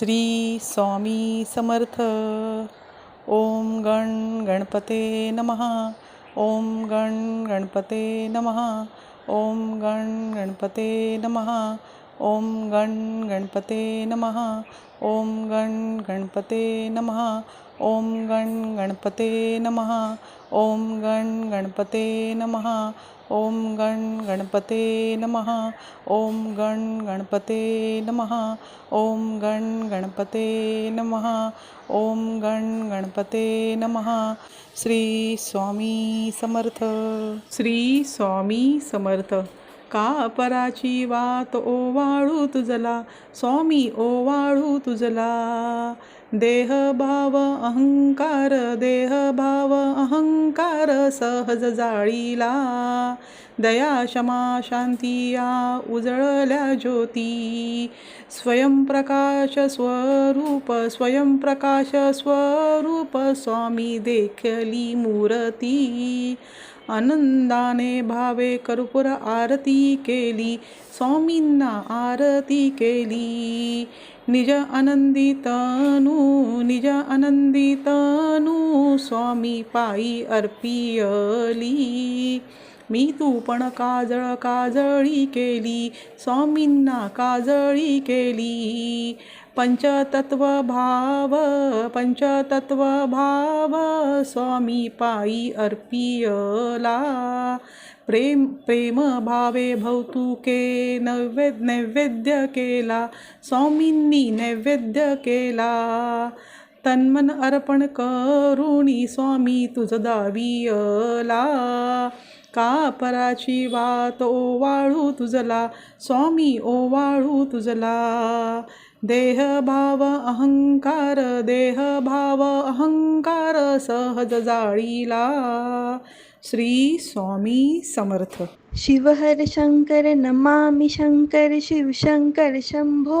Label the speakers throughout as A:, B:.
A: श्री स्वामी समर्थ. ओम गण गणपते नमः. ओम गण गणपते नमः. ओम गण गणपते नमः. ओम गण गणपते नमः. ओम गण गणपते नमः. ओम गण गणपते नमः। ओम गण गणपते नमः। ओम गण गणपते नमः। ओम गण गणपते नमः। ओम गण गणपते नमः। ओम गण गणपते नमः। श्री स्वामी समर्थ। श्री स्वामी समर्थ। का अपराची वात ओवाळू तुझला? स्वामी ओवाळू तुझला। देह भाव अहंकार देह भाव अहंकार सहज जाळीला. दया क्षमा शांती या उजळल्या ज्योती. स्वयंप्रकाश स्वरूप स्वयंप्रकाश स्वरूप स्वामी देखली मूर्ती. आनंदाने भावे कर्पूर आरती केली स्वामींना आरती केली. निज आनन्दितानु निज आनन्दितानु स्वामी पायी अर्पियली। मी तू पण काजळ काजळी केली स्वामींना काजळी केली. पंचतत्व भाव पंचतत्व भाव स्वामी पायी अर्पियला. प्रेम प्रेम भावे भौतुके नैवेद नैवेद्य केला स्वामींनी नैवेद्य केला. तन्मन अर्पण करुणी स्वामी तुझ दावियला. का पराची वात ओवाळू तुझला? स्वामी ओवाळू तुझला. देह भाव अहंकार देह भाव अहंकार सहज जाळीला. श्री स्वामी समर्थ.
B: शिवहर शंकर नमामि शंकर शिवशंकर शंभो.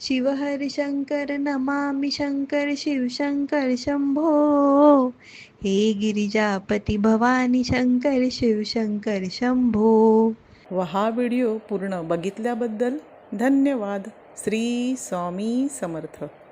B: शिवहर शंकर नमामि शंकर शिवशंकर शंभो। हे गिरिजापती भवानी शंकर शिवशंकर शंभो।
A: व हा व्हिडिओ पूर्ण बघितल्याबद्दल धन्यवाद. श्री स्वामी समर्थ.